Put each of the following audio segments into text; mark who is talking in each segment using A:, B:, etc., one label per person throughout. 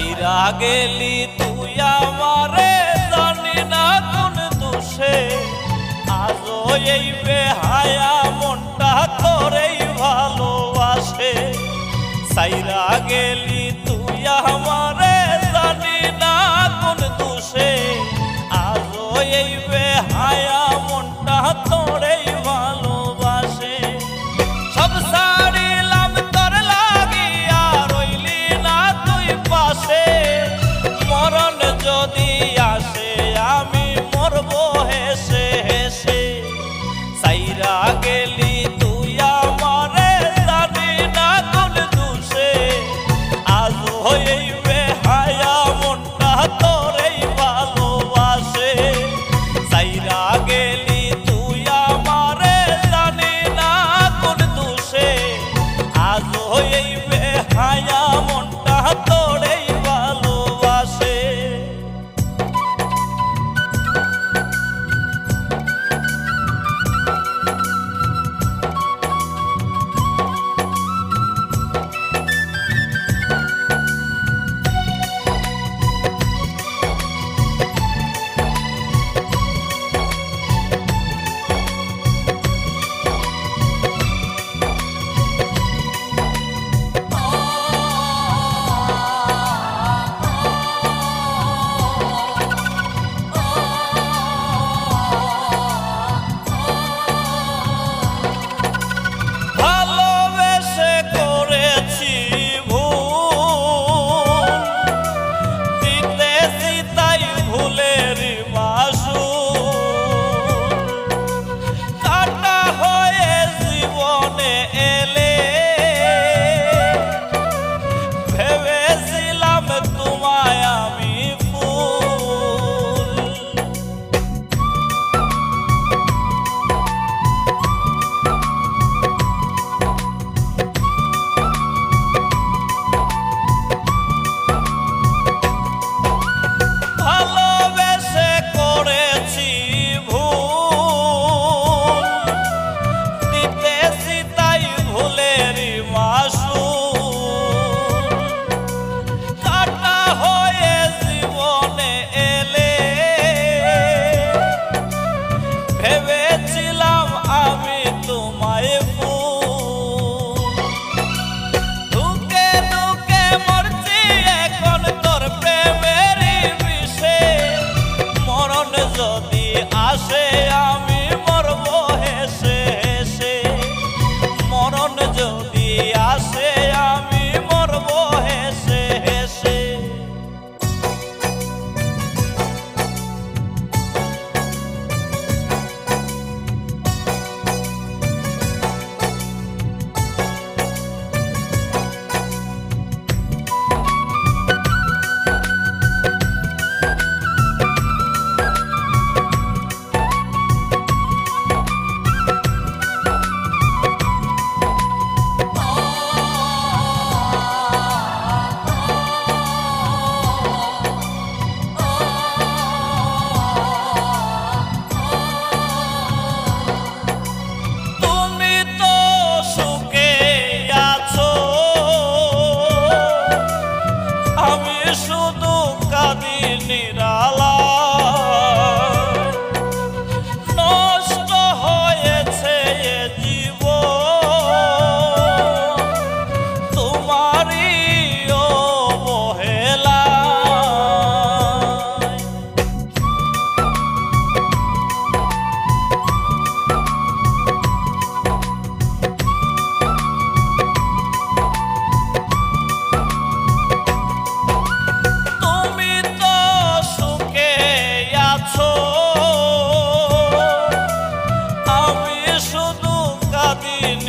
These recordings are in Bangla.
A: সাইরা গেলি তুই আমারে, জানি না কোন দোষে। আজও এই বেহায়া মনটা তোরেই ভালোবাসে। সাইরা গেলি তুই আমারে, জানি না কোন দোষে। আজও এই বেহায়া गेली say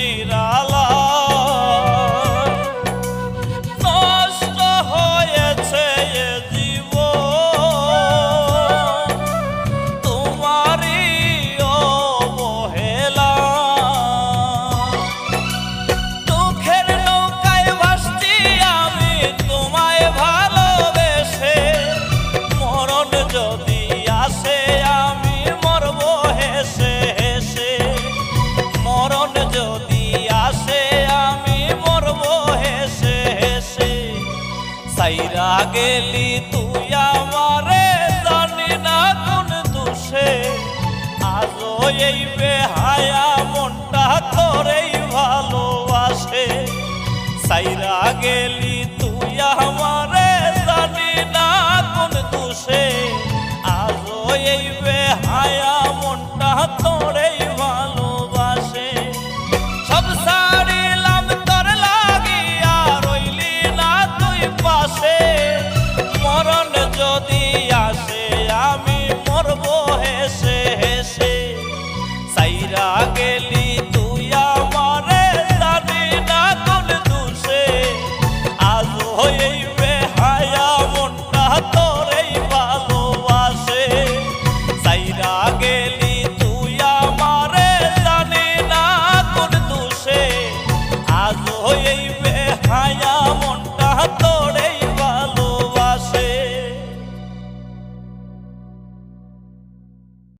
A: নিরা এই